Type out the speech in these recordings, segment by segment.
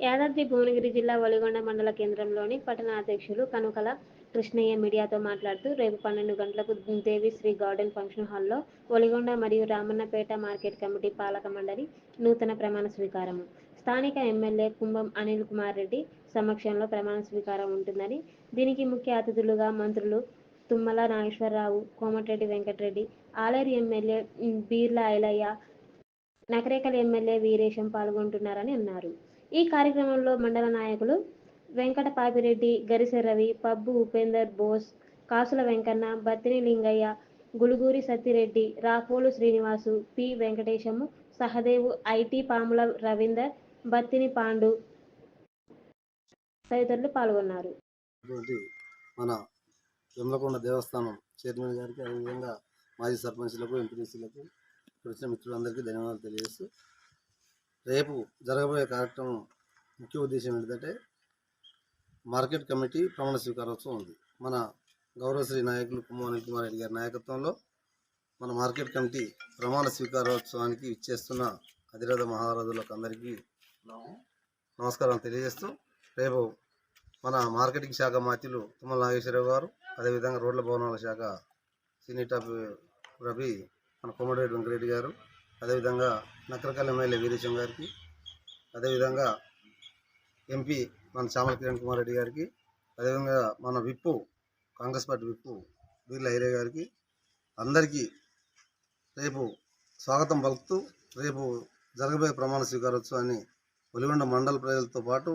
యాదాద్రి భువనగిరి జిల్లా వలిగొండ మండల కేంద్రంలోని పట్టణ అధ్యక్షులు కనుకల కృష్ణయ్య మీడియాతో మాట్లాడుతూ రేపు పన్నెండు గంటలకు దేవిశ్రీ గార్డెన్ ఫంక్షన్ హాల్లో ఒలిగొండ మరియు రామన్నపేట మార్కెట్ కమిటీ పాలక మండలి నూతన ప్రమాణ స్వీకారము స్థానిక ఎమ్మెల్యే కుంభం అనిల్ కుమార్ రెడ్డి సమక్షంలో ప్రమాణ స్వీకారం ఉంటుందని దీనికి ముఖ్య అతిథులుగా మంత్రులు తుమ్మల నాగేశ్వరరావు కోమటిరెడ్డి వెంకటరెడ్డి ఆలేరు ఎమ్మెల్యే బీర్ల ఐలయ్య నకరేకల్ ఎమ్మెల్యే వీరేశం పాల్గొంటున్నారని అన్నారు. ఈ కార్యక్రమంలో మండల నాయకులు వెంకట పాపిరెడ్డి గరిసె రవి పబ్బు ఉపేందర్ బోస్ కాసుల వెంకన్న బత్తిని లింగయ్య గులుగూరి సత్తిరెడ్డి రాపోలు శ్రీనివాసు పి వెంకటేశము సహదేవు ఐటీ పాముల రవీందర్ బత్తిని పాండు తదితరులు పాల్గొన్నారు. మన వెమ్లకొండ దేవస్థానం చైర్మన్ గారికి అదేవిధంగా మాజీ సర్పంచ్లకు ఎంపీటీసీలకు ఇక్కడ వచ్చిన మిత్రులందరికీ ధన్యవాదాలు తెలియజేస్తూ రేపు జరగబోయే కార్యక్రమం ముఖ్య ఉద్దేశం ఏంటంటే మార్కెట్ కమిటీ ప్రమాణ స్వీకారోత్సవం ఉంది. మన గౌరవశ్రీ నాయకులు కుమ్మ కుమార్ రెడ్డి గారి నాయకత్వంలో మన మార్కెట్ కమిటీ ప్రమాణ స్వీకారోత్సవానికి ఇచ్చేస్తున్న అధిరథ మహారాజులకు అందరికీ నమస్కారం తెలియజేస్తూ రేపు మన మార్కెటింగ్ శాఖ మాత్యులు తుమ్మల నాగేశ్వరరావు గారు అదేవిధంగా రోడ్ల భవనాల శాఖ సీనియర్ టాప్ రవి మన కోమటిరెడ్డి వెంకరెడ్డి గారు అదేవిధంగా నకరకల్ ఎమ్మెల్యే వీరేశం గారికి అదేవిధంగా ఎంపీ మన చామల కిరణ్ కుమార్ రెడ్డి గారికి అదేవిధంగా మన whip Congress party whip Beerla హైరే గారికి అందరికీ రేపు స్వాగతం పలుకుతూ రేపు జరగబోయే ప్రమాణ స్వీకారోత్సవాన్ని ఒలిగొండ మండల ప్రజలతో పాటు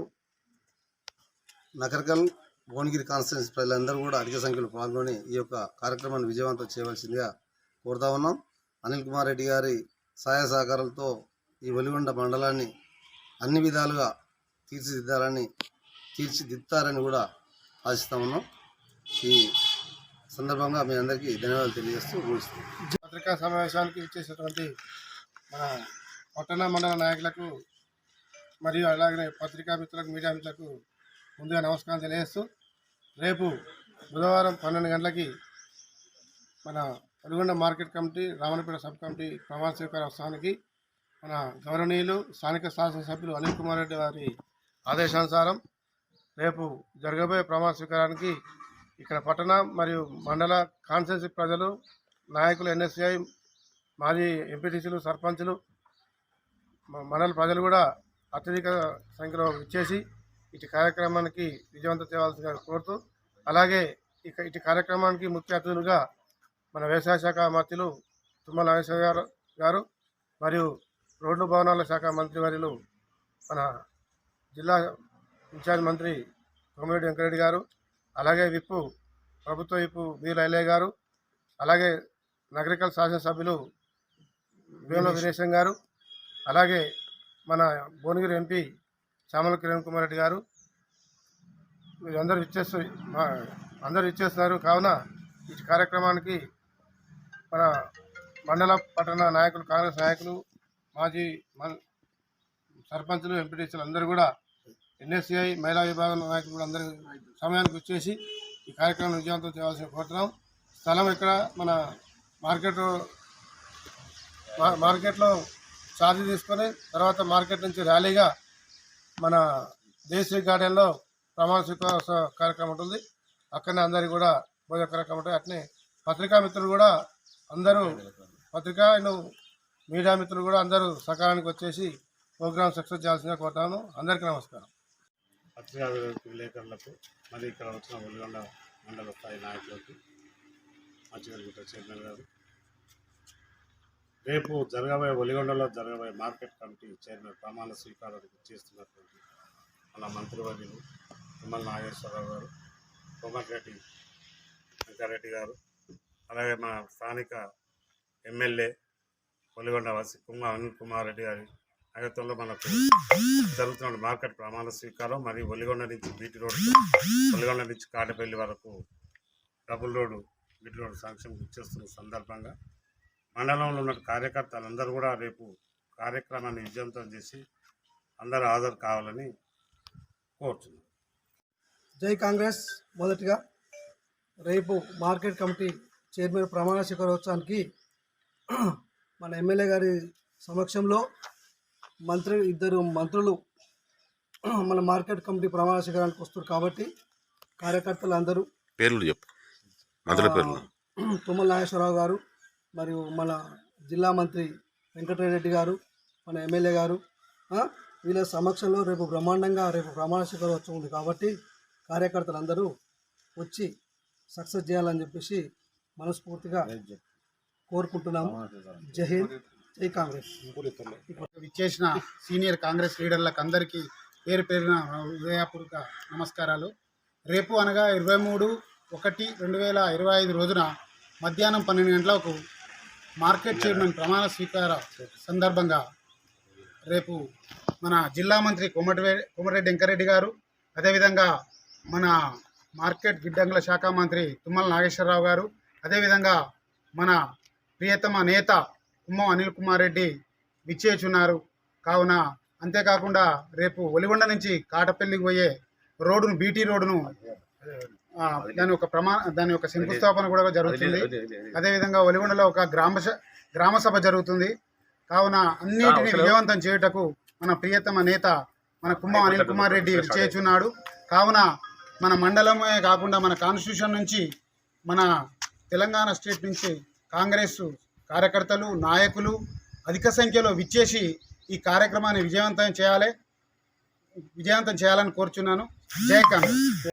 నకరకల్ భువనగిరి కాన్స్టిట్యూన్సీ ప్రజలందరూ కూడా అధిక సంఖ్యలో పాల్గొని ఈ యొక్క కార్యక్రమాన్ని విజయవంతం చేయవలసిందిగా కోరుతా ఉన్నాం. అనిల్ కుమార్ రెడ్డి గారి సహాయ సహకారాలతో ఈ వలిగొండ మండలాన్ని అన్ని విధాలుగా తీర్చిదిద్దాలని తీర్చిదిద్దారని కూడా ఆశిస్తా ఉన్నాం. ఈ సందర్భంగా మీ అందరికీ ధన్యవాదాలు తెలియజేస్తూ ముగిస్తున్నాం పత్రికా సమావేశానికి ఇచ్చేసినటువంటి మన పట్టణ మండల నాయకులకు మరియు అలాగే పత్రికా మిత్రులకు మీడియా మిత్రులకు ముందుగా నమస్కారం తెలియజేస్తూ రేపు బుధవారం పన్నెండు గంటలకి మన Velugonda market committee Ramannapeta sub committee ప్రమాణ స్వీకారోత్సవానికి మన గౌరవనీయులు స్థానిక శాసనసభ్యులు అనిల్ కుమార్ రెడ్డి వారి ఆదేశానుసారం రేపు జరగబోయే ప్రమాణ స్వీకారానికి ఇక్కడ పట్టణ మరియు మండల కాన్స్టిట్యున్సీ ప్రజలు నాయకులు ఎన్ఎస్ఐ మాజీ ఎంపీటీసీలు సర్పంచులు మండల ప్రజలు కూడా అత్యధిక సంఖ్యలో ఇచ్చేసి ఇటు కార్యక్రమానికి విజయవంతం చేయవలసిందిగా కోరుతూ అలాగే ఇక ఇటు కార్యక్రమానికి ముఖ్య అతిథులుగా మన వ్యవసాయ శాఖ మంత్రులు తుమ్మల నాగేశ్వర గారు గారు మరియు రోడ్లు భవనాల శాఖ మంత్రి వర్యులు మన జిల్లా ఇన్ఛార్జ్ మంత్రి కోమిరెడ్డి వెంకరెడ్డి గారు అలాగే విప్పు ప్రభుత్వ విప్పు వీర ఐలయ్య గారు అలాగే నగరికల్ శాసనసభ్యులు వేముల వీరేశం గారు అలాగే మన భువనగిరి ఎంపీ చామల కిరణ్ కుమార్ రెడ్డి గారు. వీరందరూ ఇచ్చేస్తూ మా- అందరూ ఇచ్చేస్తున్నారు కావున ఈ కార్యక్రమానికి మన మండల పట్టణ నాయకులు కాంగ్రెస్ నాయకులు మాజీ సర్పంచులు ఎంపీటీసీలు అందరూ కూడా ఎన్ఎస్సిఐ మహిళా విభాగం నాయకులు కూడా అందరూ సమయానికి వచ్చేసి ఈ కార్యక్రమం విజయవంతం చేయాల్సిన కోరుతున్నాం. స్థలం ఇక్కడ మన మార్కెట్ మార్కెట్లో ఛార్జ్ తీసుకొని తర్వాత మార్కెట్ నుంచి ర్యాలీగా మన దేశీ గార్డెన్లో ప్రమాణ స్వీకారోత్సవ కార్యక్రమం ఉంటుంది. అక్కడనే అందరికీ కూడా భోజన కార్యక్రమం ఉంటుంది అట్నే పత్రికా మిత్రులు కూడా అందరూ పత్రికా అండ్ మీడియా మిత్రులు కూడా అందరూ సకాలానికి వచ్చేసి ప్రోగ్రామ్ సక్సెస్ చేయాల్సిందిగా కోరుతాను. అందరికీ నమస్కారం. పత్రికా విలేకరులకు మరి ఇక్కడ వచ్చిన ఒలిగొండ మండల స్థాయి నాయకులకు మంచిగా చైర్మన్ గారు రేపు జరగబోయే ఒలిగొండలో జరగబోయే మార్కెట్ కమిటీ చైర్మన్ ప్రమాణ స్వీకారానికి చేస్తున్నటువంటి మన మంత్రివర్యులు తిమ్మల నాగేశ్వరరావు గారు కోమటిరెడ్డి వెంకారెడ్డి గారు అలాగే మన స్థానిక ఎమ్మెల్యే పొలిగొండ వసి కుమార్ అనిల్ కుమార్ రెడ్డి గారి నాయకత్వంలో మనకు జరుగుతున్న మార్కెట్ ప్రమాణ స్వీకారం మరియు ఒలిగొండ నుంచి బీటీ రోడ్ ఒలిగొండ నుంచి కాటపల్లి వరకు డబుల్ రోడ్డు బీటీ రోడ్ సంక్షేమం ఇచ్చేస్తున్న సందర్భంగా మండలంలో ఉన్న కార్యకర్తలందరూ కూడా రేపు కార్యక్రమాన్ని విజయవంతం చేసి అందరూ హాజరు కావాలని కోరుతున్నాను జై కాంగ్రెస్ మొదటిగా రేపు మార్కెట్ కమిటీ చైర్మన్ ప్రమాణ స్వీకారోత్సవానికి మన ఎమ్మెల్యే గారి సమక్షంలో మంత్రి ఇద్దరు మంత్రులు మన మార్కెట్ కమిటీ ప్రమాణ శిఖరానికి వస్తారు కాబట్టి కార్యకర్తలు అందరూ పేర్లు చెప్పు. మంత్రుల పేర్లు. ఆ, తుమ్మల నాగేశ్వరరావు గారు మరియు మన జిల్లా మంత్రి వెంకటరెడ్డి గారు మన ఎమ్మెల్యే గారు వీళ్ళ సమక్షంలో రేపు బ్రహ్మాండంగా రేపు ప్రమాణ శిఖరోత్సవం ఉంది కాబట్టి కార్యకర్తలు అందరూ వచ్చి సక్సెస్ చేయాలని చెప్పేసి మనస్ఫూర్తిగా కోరుకుంటున్నాము. జై హింద్. జై కాంగ్రెస్. విచ్చేసిన సీనియర్ కాంగ్రెస్ లీడర్లకు అందరికీ పేరు పేరున హృదయపూర్వక నమస్కారాలు. రేపు అనగా ఇరవై మూడు ఒకటి రెండు వేల ఇరవై ఐదు రోజున మధ్యాహ్నం పన్నెండు గంటలకు మార్కెట్ చైర్మన్ ప్రమాణ స్వీకార సందర్భంగా రేపు మన జిల్లా మంత్రి కోమటివే కోమటిరెడ్డి వెంకరెడ్డి గారు అదేవిధంగా మన మార్కెట్ గిడ్డంగుల శాఖ మంత్రి తుమ్మల నాగేశ్వరరావు గారు అదేవిధంగా మన ప్రియతమ నేత కుమ్మం అనిల్ కుమార్ రెడ్డి విచ్చేచున్నారు. కావున అంతేకాకుండా రేపు ఒలిగొండ నుంచి కాటపల్లికి పోయే రోడ్డును బీటీ రోడ్డును దాని ఒక ప్రమా దాని యొక్క శంకుస్థాపన కూడా జరుగుతుంది. అదేవిధంగా ఒలిగొండలో ఒక గ్రామ స- గ్రామ సభ జరుగుతుంది. కావున అన్నిటిని విజయవంతం చేయుటకు మన ప్రియతమ నేత మన కుమ్మం అనిల్ కుమార్ రెడ్డి చేస్తున్నాడు కావున మన మండలమే కాకుండా మన కాన్స్టిట్యూషన్ నుంచి మన తెలంగాణ స్టేట్ నుంచి కాంగ్రెస్ కార్యకర్తలు నాయకులు అధిక సంఖ్యలో విచ్చేసి ఈ కార్యక్రమాన్ని విజయవంతం చేయాలి విజయవంతం చేయాలని కోరుచున్నాను. జై కాంగ్రెస్.